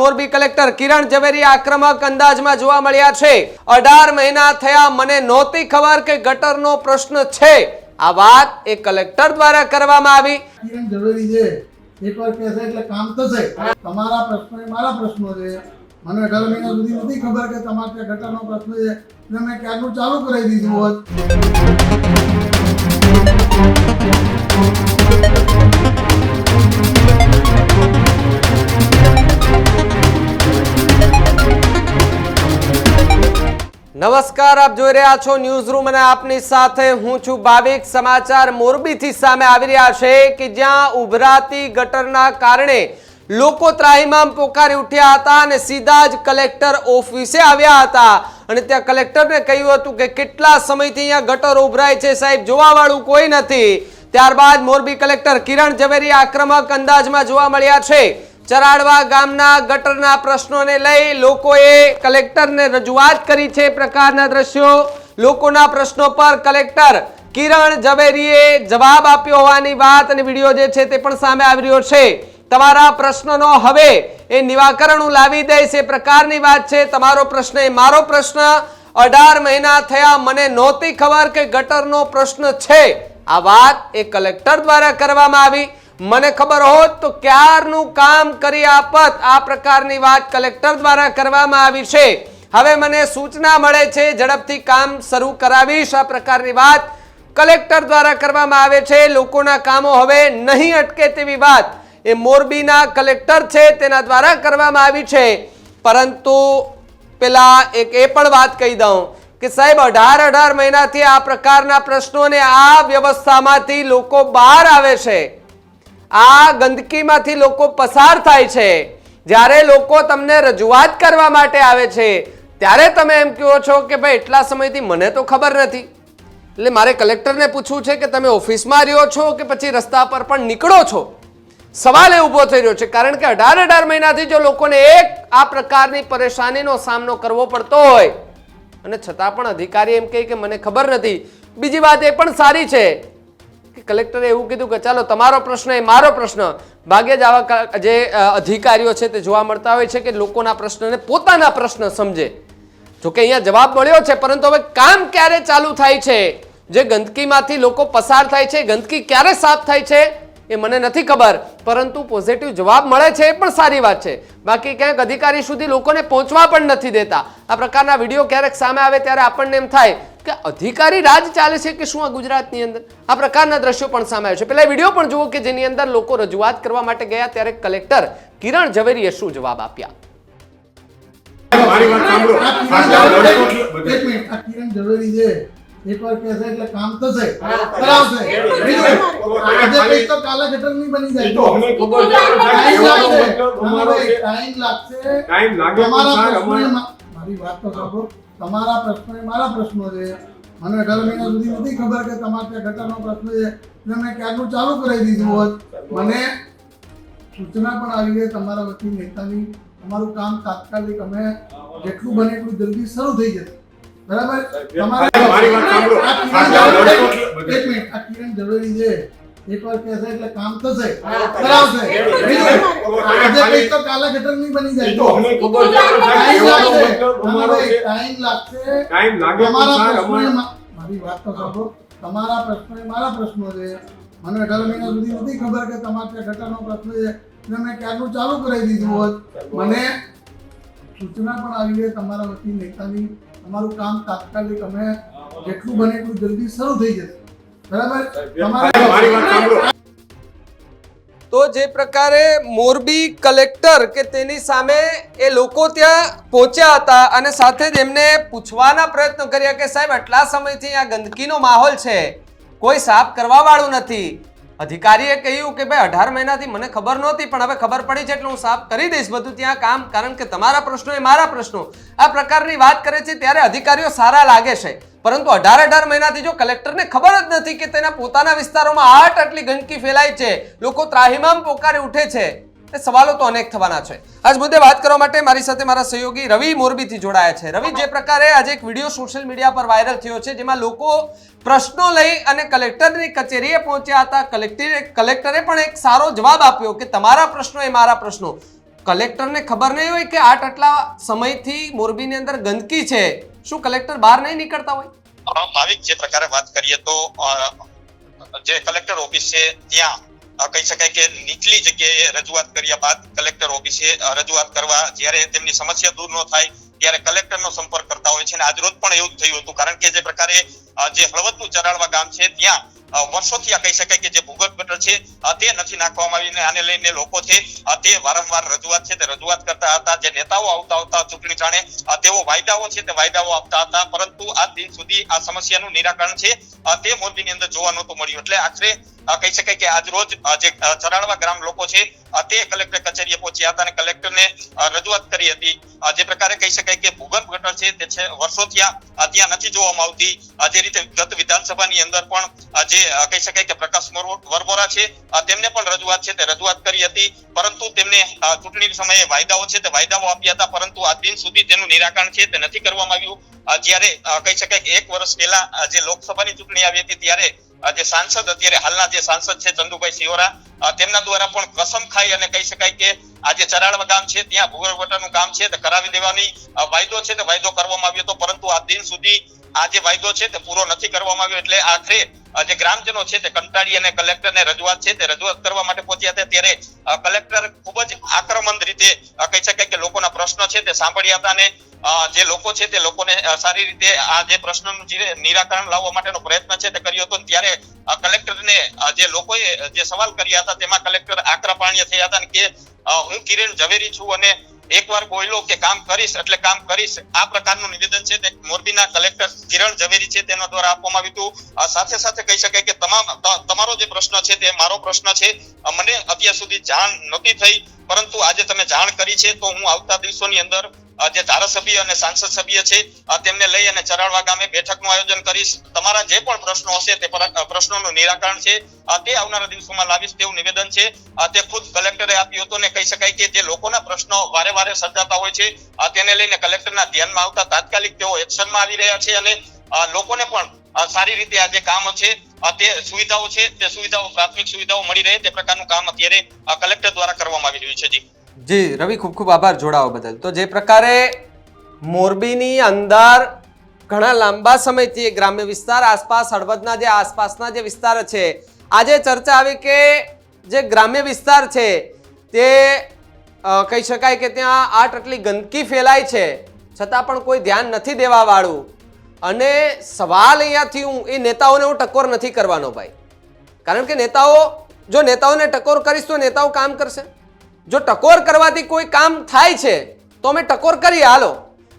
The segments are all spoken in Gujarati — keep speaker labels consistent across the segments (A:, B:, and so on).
A: મોરબી કલેક્ટર કિરણ ઝવેરી આક્રમક અંદાજમાં જોવા મળ્યા છે. અઢાર મહિના થયા, મને નહોતી ખબર કે ગટરનો પ્રશ્ન છે. આ વાત એ કલેક્ટર દ્વારા કરવામાં આવી.
B: કિરણ ઝવેરી છે. એકવાર કહેશે એટલે કામ થશે તમારા પ્રશ્નો મારા પ્રશ્નો છે. મને અઢાર મહિના સુધી નથી ખબર કે તમારે ગટરનો પ્રશ્ન છે. એટલે મેં ક્યારનું ચાલુ કરાવી દીધું હોત
A: નમસ્કાર, આપ જોઈ રહ્યા છો ન્યૂઝ રૂમ અને આપની સાથે હું છું ભાવિક. સમાચાર મોરબીથી સામે આવી રહ્યા છે કે જ્યાં ઉભરાતી ગટરના કારણે લોકો ત્રાહિમામ પોકારી ઉઠ્યા હતા અને સીધા જ કલેક્ટર ઓફિસે આવ્યા હતા. અને ત્યાં કલેક્ટરને કહ્યું હતું કે કેટલા સમયથી અહીંયા ગટર ઉભરાય છે સાહેબ, જોવાવાળું કોઈ નથી. ત્યારબાદ મોરબી કલેક્ટર કિરણ ઝવેરી આક્રમક અંદાજમાં જોવા મળ્યા છે. ચરાડવા ગામના ગટરના પ્રશ્નોને લઈ લોકોએ કલેક્ટરને રજૂઆત કરી છે પ્રકારના દ્રશ્યો. લોકોના પ્રશ્નો પર કલેક્ટર કિરણ ઝવેરીએ જવાબ આપ્યો હોવાની વાત અને વીડિયો જે છે તે પણ સામે આવી રહ્યો છે. તમારા પ્રશ્નનો હવે એ નિવાકરણ હું લાવી દઈશ એ પ્રકારની વાત છે. તમારો પ્રશ્ન એ મારો પ્રશ્ન. અઢાર મહિના થયા મને નહોતી ખબર કે ગટરનો પ્રશ્ન છે. આ વાત એ કલેક્ટર દ્વારા કરવામાં આવી. મને ખબર હોત તો ક્યારનું કામ કરી આપત? આ પ્રકારની વાત કલેક્ટર દ્વારા કરવામાં આવી છે. હવે મને સૂચના મળે છે, ઝડપથી કામ શરૂ કરાવીશ. આ પ્રકારની વાત કલેક્ટર દ્વારા કરવામાં આવે છે. લોકોના કામો હવે નહીં અટકે તેવી વાત એ મોરબીના કલેક્ટર છે, તેના દ્વારા કરવામાં આવી છે. પરંતુ પેલા એક એ પણ વાત કહી દઉં કે સાહેબ, અઢાર અઢાર મહિનાથી આ પ્રકારના પ્રશ્નોને આ વ્યવસ્થામાંથી લોકો બહાર આવે છે. આ ગંદકીમાંથી લોકો પસાર થાય છે. જ્યારે લોકો તમને રજૂઆત કરવા માટે આવે છે, ત્યારે તમે એમ કહો છો કે ભાઈ, એટલા સમયથી મને તો ખબર નથી. એટલે મારે કલેક્ટરને પૂછવું છે કે તમે ઓફિસમાં રહ્યો છો કે પછી રસ્તા પર પણ નીકળો છો? સવાલ એ ઊભો થઈ રહ્યો છે, કારણ કે અઢાર અઢાર મહિનાથી જો લોકોને એક આ પ્રકારની પરેશાનીનો સામનો કરવો પડતો હોય, અને છતાં પણ અધિકારી એમ કહે કે મને ખબર નથી. બીજી વાત એ પણ સારી છે કલેક્ટરે એવું કીધું કે ચાલો, તમારો પ્રશ્ન એ મારો પ્રશ્ન. ભાગ્યે જ આવા જે અધિકારીઓ છે તે જોવા મળતા હોય છે કે લોકોના પ્રશ્નને પોતાના પ્રશ્ન સમજે. જોકે અહીંયા જવાબ મળ્યો છે, પરંતુ હવે કામ ક્યારે ચાલુ થાય છે? જે ગંદકીમાંથી લોકો પસાર થાય છે, ગંદકી ક્યારે સાફ થાય છે, એ મને નથી ખબર. પરંતુ પોઝિટિવ જવાબ મળે છે એ પણ સારી વાત છે. બાકી ક્યાંક અધિકારી સુધી લોકોને પહોંચવા પણ નથી દેતા. આ પ્રકારના વીડિયો ક્યારેક સામે આવે ત્યારે આપણને એમ થાય કે અધિકારી રાજ ચાલે છે કે શું આ ગુજરાતની અંદર? આ પ્રકારના દ્રશ્યો પણ સામે આવ્યો છે. પેલા વીડિયો પણ જુઓ કે જેની અંદર લોકો રજૂઆત કરવા માટે ગયા ત્યારે કલેક્ટર કિરણ ઝવેરીએ શું જવાબ આપ્યા?
C: મારી વાત સાંભળો.
B: આ
C: આ
B: કિરણ ઝવેરી- એક મિનિટ આ કિરણ ઝવેરી છે. એકવાર કહેશે એટલે કામ થશે આજે કંઈ તો કાલે ગટર બની જાય.
C: તો અમને ખબર છે
B: ટાઈમ લાગશે. ટાઈમ
C: ટાઈમ લાગે પણ
B: તમારા
C: સાહેબ,
B: પ્રશ્નો એ
C: અમારે-
B: મા- મારી વાત તો સાંભળો. તમારા પ્રશ્નો એ મારા પ્રશ્નો છે. મને અઢાર મહિના સુધી નથી ખબર કે તમારે ત્યાં ગટરનો પ્રશ્ન છે. એટલે મેં ક્યારનું ચાલુ કરાવી દીધું હોત. મને સૂચના પણ આવી છે તમારા વતી નેતાની તમારું કામ તાત્કાલિક અમે જેટલું બને એટલું જલ્દી શરૂ થઈ જશે. બરાબર? તમારે એક મિનિટ આ કિરણ જરૂરી છે. એકવાર કહેશે એટલે કામ થશે કરાવશે આજે કંઈ તો કાલે ગટર નહીં બની જાય.
C: તો અમને ખબર છે.
B: ટાઈમ લાગશે ટાઈમ
C: અમારો છે.
B: લાગશે.
C: ટાઈમ લાગે
B: તમારા પ્રશ્નો મારી વાત તો સાંભળો. તમારા પ્રશ્નો મારા પ્રશ્નો છે. મને અઢાર મહિના સુધી નથી ખબર કે તમારે ત્યાં ગટરનો પ્રશ્ન છે. એટલે મેં ક્યારનું ચાલુ કરાવી દીધું હોત. મને સૂચના પણ આવી છે તમારા વતી નેતાની. તમારું કામ તાત્કાલિક અમે જેટલું બને એટલું જલ્દી શરૂ થઈ જશે. બરાબર?
A: તો જે પ્રકારે મોરબી કલેક્ટર કે તેની સામે એ લોકો ત્યાં પહોંચ્યા હતા અને સાથે જ એમને પૂછવાના પ્રયત્નો કર્યા કે સાહેબ આટલા સમયથી આ ગંદકીનો માહોલ છે કોઈ સાફ કરવા વાળું નથી. અધિકારીએ કહ્યું કે ભાઈ અઢાર મહિનાથી મને ખબર નહોતી પણ હવે ખબર પડી છે એટલે હું સાફ કરી દઈશ બધું ત્યાં કામ કારણ કે તમારા પ્રશ્નો એ મારા પ્રશ્નો. આ પ્રકારની વાત કરે છે ત્યારે અધિકારીઓ સારા લાગે છે. પરંતુ અઢાર અઢાર મહિનાથી જો કલેક્ટરને ખબર જ નથી કે તેના પોતાના વિસ્તારોમાં આટ આટલી ગંદકી ફેલાય છે, લોકો ત્રાહિમામ પોકારી ઉઠે છે, એ સવાલો તો અનેક થવાના છે. આજ મુદ્દે વાત કરવા માટે મારી સાથે મારા સહયોગી રવિ મોરબીથી જોડાયા છે. રવિ, જે પ્રકારે આજે એક વીડિયો સોશિયલ મીડિયા પર વાયરલ થયો છે, જેમાં લોકો પ્રશ્નો લઈ અને કલેક્ટરની કચેરીએ પહોંચ્યા હતા. કલેક્ટરે કલેક્ટરે પણ એક સારો જવાબ આપ્યો કે તમારા પ્રશ્નો એ મારા પ્રશ્નો. કલેક્ટરને ખબર નહીં હોય કે આટ આટલા સમયથી મોરબીની અંદર ગંદકી છે. શું કલેક્ટર બહાર નહીં નીકળતા હોય?
D: ભાવિક જે પ્રકારે વાત કરીએ તો જે કલેક્ટર ઓફિસ છે, ત્યાં કહી શકાય કે નીચલી જગ્યાએ રજૂઆત કર્યા બાદ કલેક્ટર ઓફિસે રજૂઆત કરવા જ્યારે તેમની સમસ્યા દૂર ન થાય, ત્યારે કલેક્ટરનો સંપર્ક કરતા હોય છે. અને આજરોજ પણ એવું થયું હતું, કારણ કે જે પ્રકારે જે હળવદનું ચરાળવા ગામ છે, ત્યાં વર્ષોથી આ કહી શકાય કે જે ભૂગર્ભ ગટર છે તે નથી નાખવામાં આવીને આને લઈને લોકો છે તે વારંવાર રજૂઆત છે, તે રજૂઆત કરતા હતા, જે નેતાઓ આવતા આવતા ચૂંટણી જાણે તેઓ વાયદાઓ છે તે વાયદાઓ આપતા હતા, પરંતુ આ દિન સુધી આ સમસ્યાનું નિરાકરણ છે તે મોરબીની અંદર જોવા નહોતું મળ્યું. એટલે આખરે કહી શકાય કે આજ રોજ જે ચરાડવા ગ્રામ લોકો છે તે કલેક્ટર કચેરીએ પહોંચ્યા હતા અને કલેક્ટરને રજૂઆત કરી હતી. જે પ્રકારે કહી શકાય કે ભૂગર્ભ ગટર છે તે છે વર્ષોથી આ ત્યાં નથી જોવામાં આવતી. જે રીતે ગત વિધાનસભાની અંદર પણ જે કહી શકાય કે પ્રકાશ વરબોરા છે તેમને પણ રજૂઆત છે તે રજૂઆત કરી હતી. પરંતુ તેમને ચૂંટણી સમયે વાયદાઓ છે તે વાયદાઓ આપ્યા હતા. પરંતુ આજ દિન સુધી તેનું નિરાકરણ છે તે નથી કરવામાં આવ્યું. જ્યારે કહી શકાય કે એક વર્ષ પહેલા જે લોકસભાની ચૂંટણી આવી હતી ત્યારે જે સાંસદ અત્યારે હાલના જે સાંસદ છે ચંદુભાઈ સિયોરા તેમના દ્વારા પણ કસમ ખાઈ અને કહી શકાય કે આ જે ચરાળવા ગામ છે ત્યાં ભૂગર્ભવટાનું કામ છે તે કરાવી દેવાની વાયદો છે તે વાયદો કરવામાં આવ્યો હતો. પરંતુ આ દિન સુધી આ જે વાયદો છે તે પૂરો નથી કરવામાં આવ્યો. એટલે આખરે જે ગ્રામજનો છે તે કંટાળી અને કલેક્ટરને રજૂઆત છે તે રજૂઆત કરવા માટે પહોંચ્યા હતા ત્યારે કલેક્ટર ખૂબ જ આક્રમક રીતે કહી શકાય કે લોકોના પ્રશ્નો છે તે સાંભળ્યા હતા અને જે લોકો છે તે લોકોને સારી રીતે આ જે પ્રશ્નનું નિરાકરણ લાવવા માટેનો પ્રયત્ન છે તે કર્યો હતો ત્યારે કલેક્ટરને જે લોકોએ જે સવાલ કર્યા હતા તેમાં કલેક્ટર આકરા થયા હતા કે હું કિરણ ઝવેરી છું અને એકવાર બોલ્યો કે કામ કરીશ એટલે કામ કરીશ. આ પ્રકારનું નિવેદન છે તે મોરબીના કલેક્ટર કિરણ ઝવેરી છે તેના દ્વારા આપવામાં આવ્યું હતું. સાથે સાથે કહી શકાય કે તમામ તમારો જે પ્રશ્ન છે તે મારો પ્રશ્ન છે. મને અત્યાર સુધી જાણ નહોતી થઈ, પરંતુ આજે તમે જાણ કરી છે તો હું આવતા દિવસોની અંદર જે ધારાસભ્ય અને સાંસદ સભ્ય છે તેમને લઈ અને ચરાળવા ગામે બેઠકનું આયોજન કરીશ. તમારા જે પણ પ્રશ્નો હશે તે પ્રશ્નોનું નિરાકરણ છે. તે આવનારા દિવસોમાં લાવીશ તેવું નિવેદન છે. તે ખુદ કલેક્ટરે આપ્યું હતું ને કહી શકાય કે જે લોકોના પ્રશ્નો વારે વારે સર્જાતા હોય છે તેને લઈને કલેક્ટરના ધ્યાનમાં આવતા તાત્કાલિક તેઓ એક્શનમાં આવી રહ્યા છે અને લોકોને પણ સારી રીતે આ જે કામ છે તે સુવિધાઓ છે, તે સુવિધાઓ, પ્રાથમિક સુવિધાઓ મળી રહે તે પ્રકારનું કામ અત્યારે કલેક્ટર દ્વારા કરવામાં આવી રહ્યું છે. જી.
A: જી, રવિ, ખૂબ ખૂબ આભાર જોડાવા બદલ. તો જે પ્રકારે મોરબીની અંદર ઘણા લાંબા સમયથી ગ્રામ્ય વિસ્તાર, આસપાસ હળવદના જે આસપાસના જે વિસ્તાર છે, આજે ચર્ચા આવી કે જે ગ્રામ્ય વિસ્તાર છે, તે કહી શકાય કે ત્યાં આટ આટલી ગંદકી ફેલાય છે, છતાં પણ કોઈ ધ્યાન નથી દેવાવાળું. અને સવાલ અહીંયાથી હું, એ નેતાઓને હું ટકોર નથી કરવાનો ભાઈ. કારણ કે નેતાઓ, જો નેતાઓને ટકોર કરીશ તો નેતાઓ કામ કરશે? જો ટકોર કરવાથી કોઈ કામ થાય છે, તો અમે ટકોર કરી હાલો.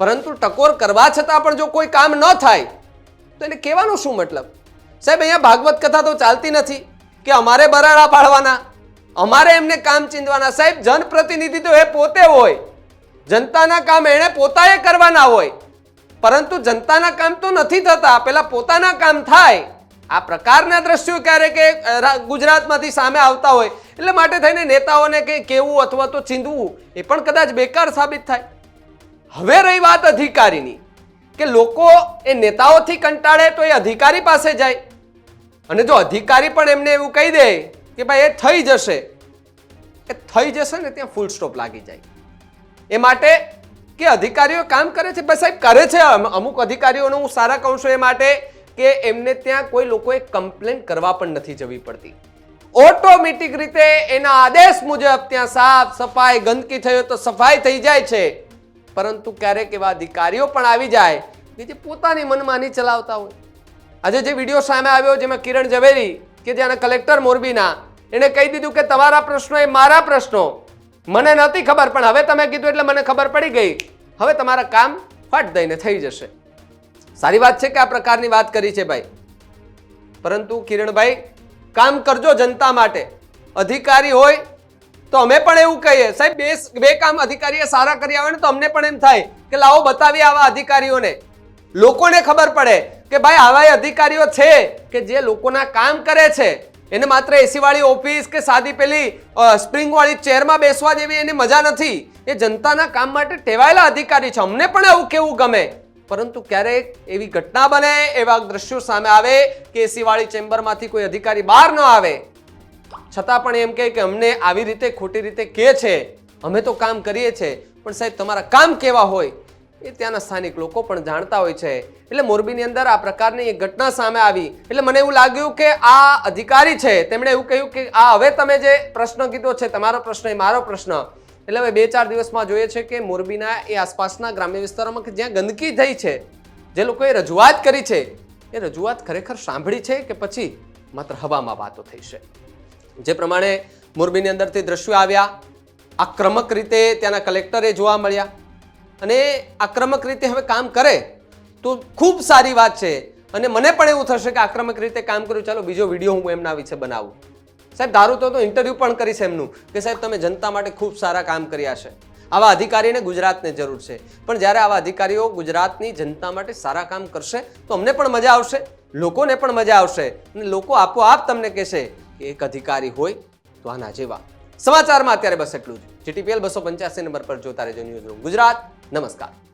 A: પરંતુ ટકોર કરવા છતાં પણ જો કોઈ કામ ન થાય, તો એને કહેવાનો શું મતલબ? સાહેબ, અહીંયા ભાગવત કથા તો ચાલતી નથી કે અમારે બરાડા પાડવાના, અમારે એમને કામ ચીંધવાના. સાહેબ, જનપ્રતિનિધિ તો એ પોતે હોય. જનતાના કામ એણે પોતાએ કરવાના હોય. પરંતુ જનતાના કામ તો નથી થતા. પેલા પોતાના કામ થાય. આ પ્રકારના દ્રશ્યો ક્યારેક ગુજરાતમાંથી સામે આવતા હોય, એટલે માટે થઈને નેતાઓને કંઈ કહેવું અથવા તો ચીંધવું, એ પણ કદાચ બેકાર સાબિત થાય. હવે રહી વાત અધિકારીની, કે લોકો એ નેતાઓથી કંટાળે તો એ અધિકારી પાસે જાય. અને જો અધિકારી પણ એમને એવું કહી દે કે ભાઈ એ થઈ જશે, એ થઈ જશે ને ત્યાં ફૂલ સ્ટોપ લાગી જાય. એ માટે કે અધિકારીઓ કામ કરે છે? ભાઈ સાહેબ, કરે છે? અમ- અમુક અધિકારીઓનો હું સારા કહું છું એ માટે કે એમને ત્યાં કોઈ લોકોએ કમ્પ્લેન કરવા પણ નથી જવી પડતી. ઓટોમેટિક રીતે એના આદેશ મુજબ ત્યાં સાફ સફાઈ ગંદકી થયો તો સફાઈ થઈ જાય છે. પરંતુ ક્યારેક એવા અધિકારીઓ પણ આવી જાય કે જે પોતાની મનમાની ચલાવતા હોય. આજે જે વીડિયો સામે આવ્યો જેમાં કિરણ ઝવેરી કે જેના કલેક્ટર મોરબીના, એણે કહી દીધું કે તમારા પ્રશ્નો એ મારા પ્રશ્નો. મને નહોતી ખબર, પણ હવે તમે કીધું એટલે મને ખબર પડી ગઈ. હવે તમારા કામ ફટ દઈને થઈ જશે. સારી વાત છે કે આ પ્રકારની વાત કરી છે ભાઈ. પરંતુ કિરણભાઈ, કામ કરજો જનતા માટે. અધિકારી હોય તો અમે પણ એવું કહીએ. સાહેબ, બે બે કામ અધિકારીએ સારા કરી આવે ને તો અમને પણ એમ થાય કે લાવો બતાવીએ આવા અધિકારીઓને. લોકોને ખબર પડે કે ભાઈ, આવા અધિકારીઓ છે કે જે લોકોના કામ કરે છે. એને માત્ર એસીવાળી ઓફિસ કે સાદી પેલી સ્પ્રિંગવાળી ચેરમાં બેસવા જેવી એની મજા નથી. એ જનતાના કામ માટે ટેવાયેલા અધિકારી છે. અમને પણ એવું કેવું ગમે? પરંતુ ક્યારેક એવી ઘટના બને, એવા દ્રશ્યો સામે આવે કે એસીવાળી ચેમ્બરમાંથી કોઈ અધિકારી બહાર ન આવે. છતાં પણ એમ કહે કે અમને આવી રીતે ખોટી રીતે કહે છે. અમે તો કામ કરીએ છીએ પણ સાહેબ તમારા કામ કેવા હોય? એ ત્યાંના સ્થાનિક લોકો પણ જાણતા હોય છે. એટલે મોરબીની અંદર આ પ્રકારની એક ઘટના સામે આવી. એટલે મને એવું લાગ્યું કે આ અધિકારી છે. તેમણે એવું કહ્યું કે, આ હવે તમે જે પ્રશ્ન કીધો છે, તમારો પ્રશ્ન એ મારો પ્રશ્ન. એટલે હવે બે ચાર દિવસમાં જોઈએ છે કે મોરબીના એ આસપાસના ગ્રામ્ય વિસ્તારોમાં કે જ્યાં ગંદકી થઈ છે, જે લોકોએ રજૂઆત કરી છે, એ રજૂઆત ખરેખર સાંભળી છે કે પછી માત્ર હવામાં વાતો થઈ છે? જે પ્રમાણે મોરબીની અંદરથી દ્રશ્યો આવ્યા, આક્રમક રીતે ત્યાંના કલેક્ટરે જોવા મળ્યા અને આક્રમક રીતે હવે કામ કરે તો ખૂબ સારી વાત છે. અને મને પણ એવું થશે કે આક્રમક રીતે કામ કર્યું. ચાલો બીજો વીડિયો હું એમના વિશે બનાવું. સાહેબ ધારું તો ઇન્ટરવ્યૂ પણ કરીશ એમનું, કે સાહેબ, તમે જનતા માટે ખૂબ સારા કામ કર્યા છે. આવા અધિકારીને ગુજરાતને જરૂર છે. પણ જ્યારે આવા અધિકારીઓ ગુજરાતની જનતા માટે સારા કામ કરશે, તો અમને પણ મજા આવશે, લોકોને પણ મજા આવશે, અને લોકો આપોઆપ તમને કહેશે કે એક અધિકારી હોય તો આના જેવા. સમાચારમાં અત્યારે બસ એટલું જ. જીટીપીએલ બસો પંચ્યાસી નંબર પર જોતા રહેજો ન્યૂઝ રૂમ. ગુજરાત, નમસ્કાર.